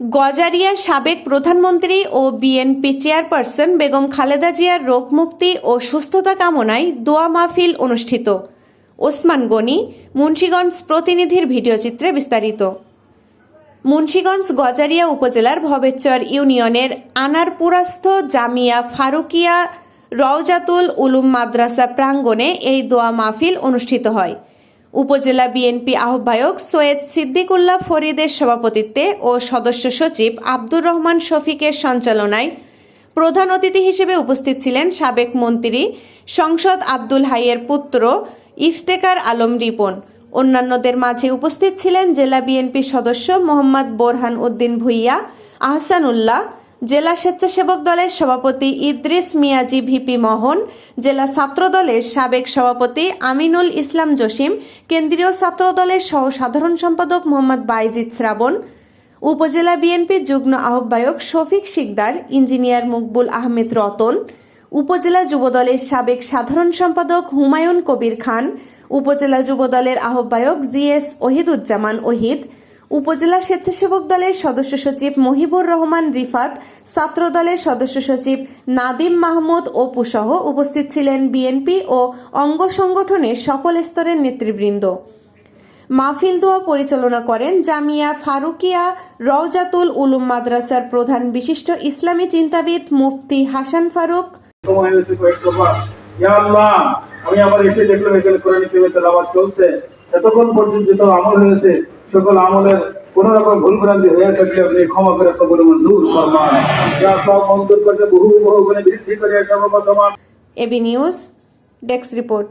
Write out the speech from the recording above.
গজারিয়ার সাবেক প্রধানমন্ত্রী ও বিএনপি চেয়ারপারসন বেগম খালেদা জিয়ার রোগমুক্তি ও সুস্থতা কামনায় দোয়া মাহফিল অনুষ্ঠিত। ওসমান গনি, মুন্সীগঞ্জ প্রতিনিধির ভিডিওচিত্রে বিস্তারিত। মুন্সীগঞ্জ গজারিয়া উপজেলার ভবেচ্চর ইউনিয়নের আনারপুরাস্থ জামিয়া ফারুকিয়া রওজাতুল উলুম মাদ্রাসা প্রাঙ্গণে এই দোয়া মাহফিল অনুষ্ঠিত হয়। উপজেলা বিএনপি আহ্বায়ক সৈয়দ সিদ্দিকুল্লাহ ফরিদের সভাপতিত্বে ও সদস্য সচিব আব্দুর রহমান শফিকের সঞ্চালনায় প্রধান অতিথি হিসেবে উপস্থিত ছিলেন সাবেক মন্ত্রী সংসদ আব্দুল হাইয়ের পুত্র ইফতেকার আলম রিপন। অন্যান্যদের মাঝে উপস্থিত ছিলেন জেলা বিএনপি সদস্য মোহাম্মদ বোরহান উদ্দিন ভুইয়া, আহসানুল্লাহ জেলা স্বেচ্ছাসেবক দলের সভাপতি ইদ্রিস মিয়াজি ভিপি মোহন, জেলা ছাত্র দলের সাবেক সভাপতি আমিনুল ইসলাম জসিম, কেন্দ্রীয় ছাত্র দলের সহ সাধারণ সম্পাদক মোহাম্মদ বাইজিদ শ্রাবণ, উপজেলা বিএনপি যুগ্ম আহ্বায়ক শফিক শিকদার, ইঞ্জিনিয়ার মকবুল আহমেদ রতন, উপজেলা যুবদলের সাবেক সাধারণ সম্পাদক হুমায়ুন কবির খান, উপজেলা যুবদলের আহ্বায়ক জি এস ওহিদুজ্জামান ওহিদ উপজেলা স্বেচ্ছাসেবক দলের সদস্য সচিব মহিবুর রহমান রিফাত, ছাত্র দলের সদস্য সচিব নাদিম মাহমুদ অপু সহ উপস্থিত ছিলেন বিএনপি ও অঙ্গ সংগঠনের সকল স্তরের নেতৃবৃন্দ। মাহফিল দোয়া পরিচালনা করেন জামিয়া ফারুকিয়া রওজাতুল উলুম মাদ্রাসার প্রধান বিশিষ্ট ইসলামী চিন্তাবিদ মুফতি হাসান ফারুক। আমি আবার এসে দেখলাম এখানে কোরআন তেলাওয়াত চলছে। এতক্ষণ পর্যন্ত আমল হয়েছে। সকল আমলের কোন রকম ভুল ভ্রান্তি হয়ে থাকলে আপনি ক্ষমা করে সকল দূর ফরমান যা সব মঞ্জুর করতে বহু বহু গুণে বৃদ্ধি করে সর্বপ্রথম এবি নিউজ ডেস্ক রিপোর্ট।